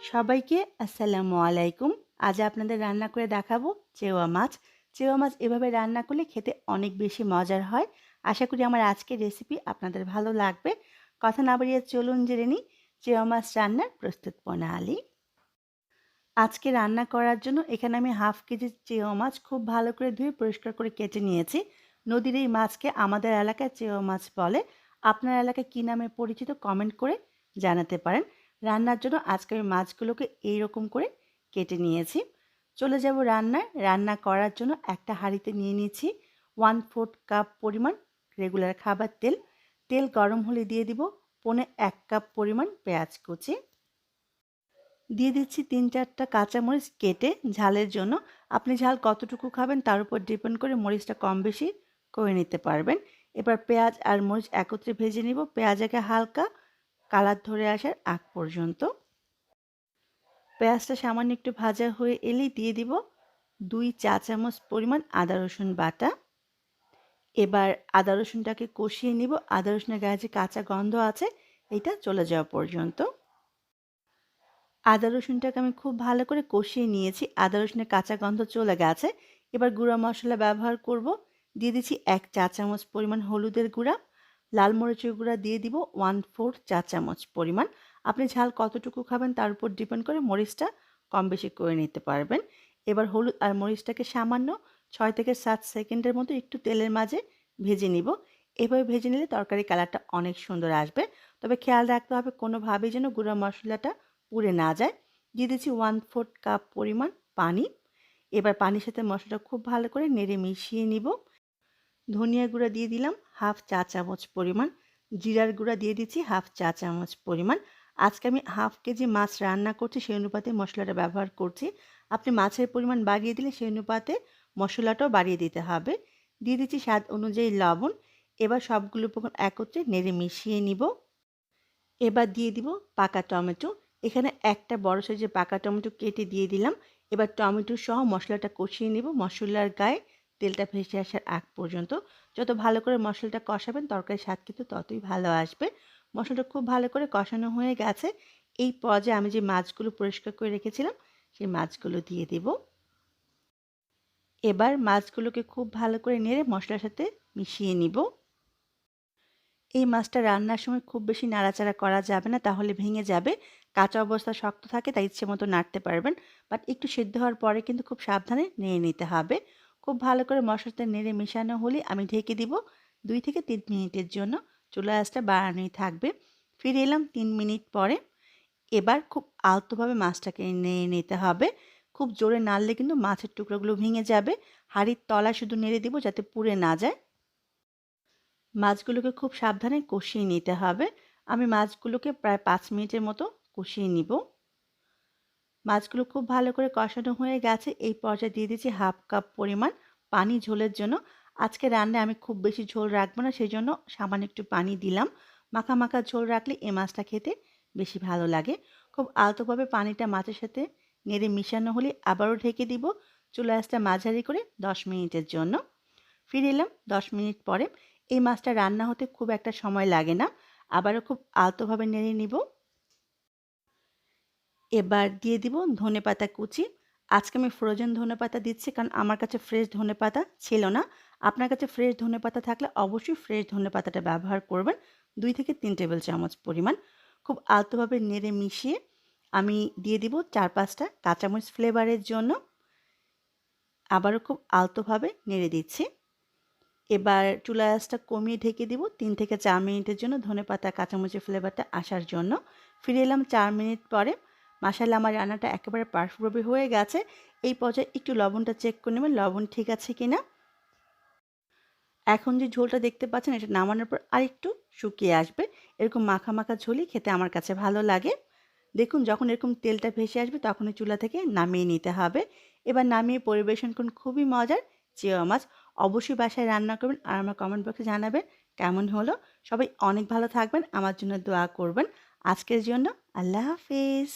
সবাইকে আসসালামু আলাইকুম। আজ আপনাদের রান্না করে দেখাবো চেওয়া মাছ। চেওয়া মাছ এভাবে রান্না করলে খেতে অনেক বেশি মজার হয়। আশা করি আমার আজকের রেসিপি আপনাদের ভালো লাগবে। কথা না বাড়িয়ে চলুন জেনে নিই চেওয়া মাছ রান্নার প্রস্তুত প্রণালী। আজকে রান্না করার জন্য এখানে আমি হাফ কেজি চেওয়া মাছ খুব ভালো করে ধুয়ে পরিষ্কার করে কেটে নিয়েছি। নদীর এই মাছকে আমাদের এলাকায় চেওয়া মাছ বলে। আপনার এলাকায় কী নামে পরিচিত কমেন্ট করে জানাতে পারেন। রান্নার জন্য আজকে আমি মাছগুলোকে এইরকম করে কেটে নিয়েছি। চলে যাব রান্নায় রান্না করার জন্য একটা হাঁড়িতে নিয়ে নিয়েছি ওয়ান ফোর্থ কাপ পরিমাণ রেগুলার খাবার তেল। তেল গরম হলে দিয়ে দিব পনে এক কাপ পরিমাণ পেঁয়াজ কুচি। দিয়ে দিচ্ছি তিন চারটা কাঁচামরিচ কেটে ঝালের জন্য। আপনি ঝাল কতটুকু খাবেন তার উপর ডিপেন্ড করে মরিচটা কম বেশি করে নিতে পারবেন। এবার পেঁয়াজ আর মরিচ একত্রে ভেজে নিব। পেঁয়াজাকে হালকা কালার ধরে আসার আগ পর্যন্ত। পেঁয়াজটা সামান্য একটু ভাজা হয়ে এলেই দিয়ে দিব দুই চা চামচ পরিমাণ আদা, রসুন বাটা। এবার আদা, রসুনটাকে কষিয়ে নিব। আদা, রসুনের গায়ে যে কাঁচা গন্ধ আছে, এটা চলে যাওয়া পর্যন্ত। আদা, রসুনটাকে আমি খুব ভালো করে কষিয়ে নিয়েছি। আদা, রসুনের কাঁচা গন্ধ চলে গেছে। এবার গুঁড়া মশলা ব্যবহার করব। দিয়ে দিচ্ছি এক চা চামচ পরিমাণ হলুদের গুঁড়া। লাল মরিচের গুঁড়া দিয়ে দিব ওয়ান ফোর চা চামচ পরিমাণ। আপনি ঝাল কতটুকু খাবেন তার উপর ডিপেন্ড করে মরিচটা কম বেশি করে নিতে পারবেন। এবার হলুদ আর মরিচটাকে সামান্য ছয় থেকে সাত সেকেন্ডের মতো একটু তেলের মাঝে ভেজে নিব। এভাবে ভেজে নিলে তরকারি কালারটা অনেক সুন্দর আসবে। তবে খেয়াল রাখতে হবে কোনোভাবেই যেন গুঁড়া মশলাটা পুড়ে না যায়। দিয়ে দিচ্ছি ওয়ান ফোর্থ কাপ পরিমাণ পানি। এবার পানির সাথে মশলাটা খুব ভালো করে নেড়ে মিশিয়ে নিব। ধনিয়া গুঁড়া দিয়ে দিলাম, হাফ চা চামচ পরিমাণ। জিরার গুঁড়া দিয়ে দিচ্ছি, হাফ চা চামচ পরিমাণ। আজকে আমি হাফ কেজি মাছ রান্না করছি, সেই অনুপাতে মশলাটা ব্যবহার করছি। আপনি মাছের পরিমাণ বাড়িয়ে দিলে সেই অনুপাতে মশলাটাও বাড়িয়ে দিতে হবে। দিয়ে দিচ্ছি স্বাদ অনুযায়ী লবণ। এবার সবগুলো উপকরণ একত্রে নেড়ে মিশিয়ে নিব। এবার দিয়ে দিব পাকা টমেটো। এখানে একটা বড় সাইজের পাকা টমেটো কেটে দিয়ে দিলাম। এবার টমেটো সহ মশলাটা কষিয়ে নিব মশলার গায়ে। তেলটা ভেসে আসার আগ পর্যন্ত যত ভালো করে মশলাটা কষাবেন, তরকারির স্বাদ কিন্তু ততই ভালো আসবে। মশলাটা খুব ভালো করে কষানো হয়ে গেছে। এই পর্যায়ে আমি যে মাছগুলো পরিষ্কার করে রেখেছিলাম, সেই মাছগুলো দিয়ে দেব। এবার মাছগুলোকে খুব ভালো করে নেড়ে মশলার সাথে মিশিয়ে নিব। এই মাছটা রান্নার সময় খুব বেশি নাড়াচাড়া করা যাবে না, তাহলে ভেঙে যাবে। কাঁচা অবস্থা শক্ত থাকে, তাই ইচ্ছে মতো নাড়তে পারবেন। বাট একটু সিদ্ধ হওয়ার পরে কিন্তু খুব সাবধানে নিয়ে নিতে হবে। খুব ভালো করে মশলাটা নেড়ে মেশানো হলে আমি ঢেকে দিব দুই থেকে তিন মিনিটের জন্য। চুলা আঁচটা বাড়ানোই থাকবে। ফিরে এলাম তিন মিনিট পরে। এবার খুব আলতোভাবে মাছটাকে নেড়ে নিতে হবে। খুব জোরে নাড়লে কিন্তু মাছের টুকরোগুলো ভেঙে যাবে। হাড়ির তলা শুধু নেড়ে দিব যাতে পুড়ে না যায়। মাছগুলোকে খুব সাবধানে কষিয়ে নিতে হবে। আমি মাছগুলোকে প্রায় পাঁচ মিনিটের মতো কষিয়ে নিব। মাছগুলো খুব ভালো করে কষানো হয়ে গেছে। এই পর্যায়ে দিয়ে দিচ্ছি হাফ কাপ পরিমাণ পানি ঝোলের জন্য। আজকে রান্নায় আমি খুব বেশি ঝোল রাখব না সেই জন্য সামান্য একটু পানি দিলাম। মাখা মাখা ঝোল রাখলে এ মাছটা খেতে বেশি ভালো লাগে। খুব আলতোভাবে পানিটা মাছের সাথে নেড়ে মিশানো হলে আবারও ঢেকে দিব চুলা আঁচটা মাঝারি করে দশ মিনিটের জন্য। ফিরে এলাম দশ মিনিট পরে। এই মাছটা রান্না হতে খুব একটা সময় লাগে না। আবারও খুব আলতোভাবে নেড়ে নিব। এবার দিয়ে দিব ধনে পাতা কুচি। আজকে আমি ফ্রোজেন ধনে পাতা দিচ্ছি কারণ আমার কাছে ফ্রেশ ধনে পাতা ছিল না। আপনার কাছে ফ্রেশ ধনে পাতা থাকলে অবশ্যই ফ্রেশ ধনে পাতাটা ব্যবহার করবেন। দুই থেকে তিন টেবিল চামচ পরিমাণ। খুব আলতোভাবে নেড়ে মিশিয়ে আমি দিয়ে দিব চার পাঁচটা কাঁচামরিচ ফ্লেভারের জন্য। আবারও খুব আলতোভাবে নেড়ে দিচ্ছি। এবার চুলা আঁচটা কমিয়ে ঢেকে দিব তিন থেকে চার মিনিটের জন্য ধনে পাতা কাঁচামরিচের ফ্লেভারটা আসার জন্য। ফিরে এলাম চার মিনিট পরে। মাসাল্লা আমার রান্নাটা একেবারে পারফেক্টভাবে হয়ে গেছে। এই পর্যায়ে একটু লবণটা চেক করে নেবেন, লবণ ঠিক আছে কি না এখন যে ঝোলটা দেখতে পাচ্ছেন, এটা নামানোর পর আরেকটু শুকিয়ে আসবে। এরকম মাখা মাখা ঝোলই খেতে আমার কাছে ভালো লাগে। দেখুন, যখন এরকম তেলটা ভেসে আসবে, তখনই চুলা থেকে নামিয়ে নিতে হবে। এবার নামিয়ে পরিবেশন করুন, খুবই মজার চেওয়া মাছ। অবশ্যই বাসায় রান্না করবেন আর আমার কমেন্ট বক্সে জানাবেন কেমন হলো। সবাই অনেক ভালো থাকবেন, আমার জন্য দোয়া করবেন। আজকের জন্য আল্লাহ হাফিজ।